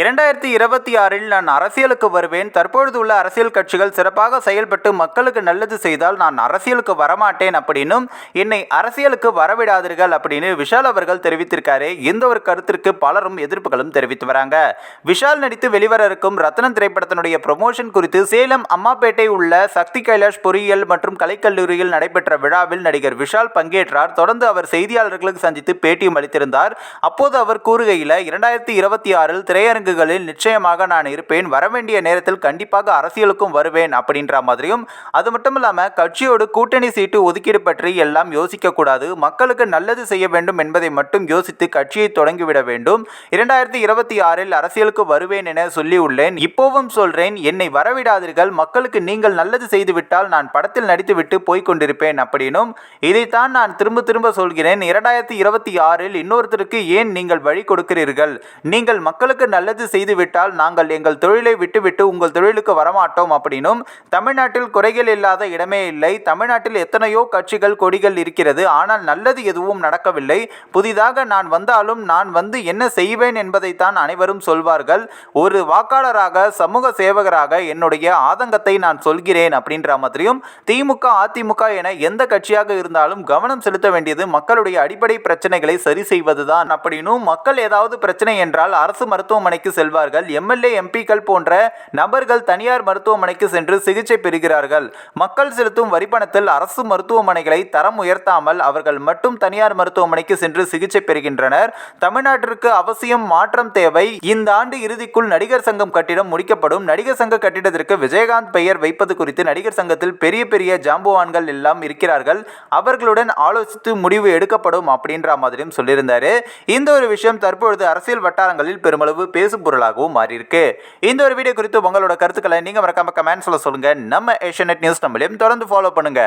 இரண்டாயிரத்தி இருபத்தி ஆறில் நான் அரசியலுக்கு வருவேன். தற்பொழுது உள்ள அரசியல் கட்சிகள் சிறப்பாக செயல்பட்டு மக்களுக்கு நல்லது செய்தால் நான் அரசியலுக்கு வரமாட்டேன் அப்படின்னும் என்னை அரசியலுக்கு வரவிடாதீர்கள் அப்படின்னு விஷால் அவர்கள் தெரிவித்திருக்காரு. இந்த ஒரு கருத்திற்கு பலரும் எதிர்ப்புகளும் தெரிவித்து வராங்க. விஷால் நடித்து வெளிவர இருக்கும் ரத்னம் திரைப்படத்தினுடைய ப்ரொமோஷன் குறித்து சேலம் அம்மாப்பேட்டை உள்ள சக்தி கைலாஷ் பொறியியல் மற்றும் கலைக்கல்லூரியில் நடைபெற்ற விழாவில் நடிகர் விஷால் பங்கேற்றார். தொடர்ந்து அவர் செய்தியாளர்களுக்கு சந்தித்து பேட்டியும் அளித்திருந்தார். அப்போது அவர் கூறுகையில் இரண்டாயிரத்தி இருபத்தி ஆறில் திரையரங்குகளில் நிச்சயமாக நான் இருப்பேன். வரவேண்டிய நேரத்தில் கண்டிப்பாக அரசியலுக்கும் வருவேன் அப்படின்ற மாதிரியும் அது மட்டும் இல்லாமல் கட்சியோடு கூட்டணி சீட்டு ஒதுக்கீடு பற்றி எல்லாம் யோசிக்கக்கூடாது. மக்களுக்கு நல்லது செய்ய வேண்டும் என்பதை மட்டும் யோசித்து கட்சியை தொடங்கிவிட வேண்டும். இரண்டாயிரத்தி இருபத்தி ஆறில் அரசியலுக்கு வருவேன் என சொல்லியுள்ளேன். இப்போவும் சொல்றேன் என்னை வரவிடாதீர்கள். மக்களுக்கு நீங்கள் நல்லது செய்துவிட்டால் நான் படத்தில் நடித்துவிட்டு போய்க் கொண்டிருப்பேன் அப்படின்னும் இதைத்தான் நான் திரும்ப திரும்ப சொல்கிறேன். இரண்டாயிரத்தி இருபத்தி ஆறில் இன்னொருத்தருக்கு ஏன் நீங்கள் வழி கொடுக்கிறீர்கள்? நீங்கள் மக்களுக்கு நல்லது செய்துவிட்டால் நாங்கள் எங்கள் தொழிலை விட்டுவிட்டு உங்கள் தொழிலுக்கு வரமாட்டோம் அப்படின்னும் தமிழ்நாட்டில் குறைகள் இல்லாத இடமே இல்லை. தமிழ்நாட்டில் எத்தனையோ கட்சிகள் கொடிகள் இருக்கிறது. ஆனால் நல்லது எதுவும் நடக்கவில்லை. புதிதாக நான் வந்தாலும் நான் வந்து என்ன செய்வேன் என்பதைத்தான் அனைவரும் சொல்வார்கள். ஒரு வாக்காளராக சமூக சேவகராக என்னுடைய ஆதங்கத்தை நான் சொல்கிறேன் அப்படின்ற மாதிரியும் திமுக அதிமுக என எந்த கட்சியாக இருந்தாலும் கவனம் செலுத்த வேண்டியது மக்களுடைய அடிப்படை பிரச்சனைகளை சரி செய்வதுதான் அப்படின்னும் மக்கள் ஏதாவது பிரச்சனை என்றால் அரசு மருத்துவமனைக்கு செல்வார்கள். எம்எல்ஏ எம்பிக்கள் போன்ற நபர்கள் தனியார் மருத்துவமனைக்கு சென்று சிகிச்சை பெறுகிறார்கள். மக்கள் செலுத்தும் வரிப்பணத்தில் அரசு மருத்துவமனைகளை தரம் உயர்த்தாமல் அவர்கள் மட்டும் தனியார் மருத்துவமனைக்கு சென்று சிகிச்சை பெறுகின்றனர். தமிழ்நாட்டிற்கு அவசியம் மாற்றம் தேவை. இந்த ஆண்டு இறுதிக்குள் நடிகர் சங்கம் கட்டிடம் முடிக்கப்படும். நடிகர் சங்க கட்டிடத்திற்கு விஜயகாந்த் பெயர் வைப்பது குறித்து நடிகர் சங்கத்தில் பெரிய பெரிய ஜாம்புவான்கள் எல்லாம் இருக்கிறார்கள். அவர்களுடன் ஆலோசித்து முடிவு எடுக்கப்படும் அப்படின்ற மாதிரியும் சொல்லியிருந்தாரு. இந்த ஒரு விஷயம் தற்பொழுது அரசியல் வட்டாரங்களில் பெருமளவு பேசும் பொருளாகவும் மாறியிருக்கு. இந்த ஒரு வீடியோ குறித்து உங்களோட கருத்துக்களை நீங்க மறக்காம கமெண்ட்ஸில் சொல்லுங்க. நம்ம ஏஷியநெட் நியூஸ் நம்மளையும் தொடர்ந்து ஃபாலோ பண்ணுங்க.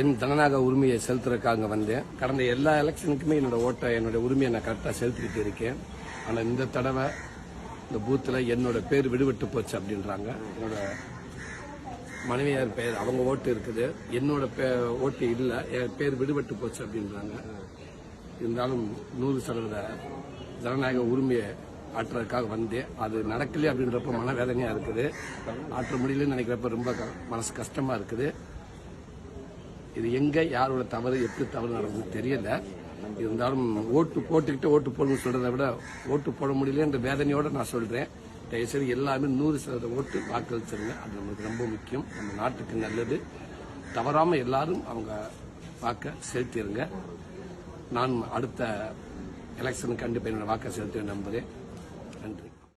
என் ஜனநாயக உரிமையை செலுத்துறதுக்காக அங்க வந்தேன். கடந்த எல்லா எலெக்ஷனுக்குமே என்னோட ஓட்டை என்னோட உரிமையை நான் கரெக்டாக செலுத்திக்கிட்டு இருக்கேன். ஆனால் இந்த தடவை இந்த பூத்தில் என்னோட பேர் விடுபட்டு போச்சு அப்படின்றாங்க. என்னோட மனைவியார் பெயர் அவங்க ஓட்டு இருக்குது. என்னோட பே- ஓட்டு இல்லை. என் பேர் விடுபட்டு போச்சு அப்படின்றாங்க. இருந்தாலும் நூறு சதவீத ஜனநாயக உரிமையை ஆற்றுறதுக்காக வந்தேன். அது நடக்கலையே அப்படின்றப்ப மனவேதனையா இருக்குது. ஆற்ற முடியலன்னு நினைக்கிறப்ப ரொம்ப க- மனசு கஷ்டமா இருக்குது. இது எங்க யாரோட தவறு எப்படி தவறு நடந்தது தெரியல. இருந்தாலும் ஓட்டு போட்டுக்கிட்டு ஓட்டு போடணும்னு சொல்றதை விட ஓட்டு போட முடியலன்ற வேதனையோட நான் சொல்றேன். தயவுசெய்து எல்லாமே நூறு சதவீத ஓட்டு வாக்களிச்சிருங்க. அது நம்மளுக்கு ரொம்ப முக்கியம். நம்ம நாட்டுக்கு நல்லது. தவறாமல் எல்லாரும் அவங்க வாக்க செலுத்திடுங்க நான் அடுத்த எலெக்ஷனுக்கு கண்டிப்பாக என்னோட வாக்கை செலுத்துவேன் நம்புறேன். நன்றி.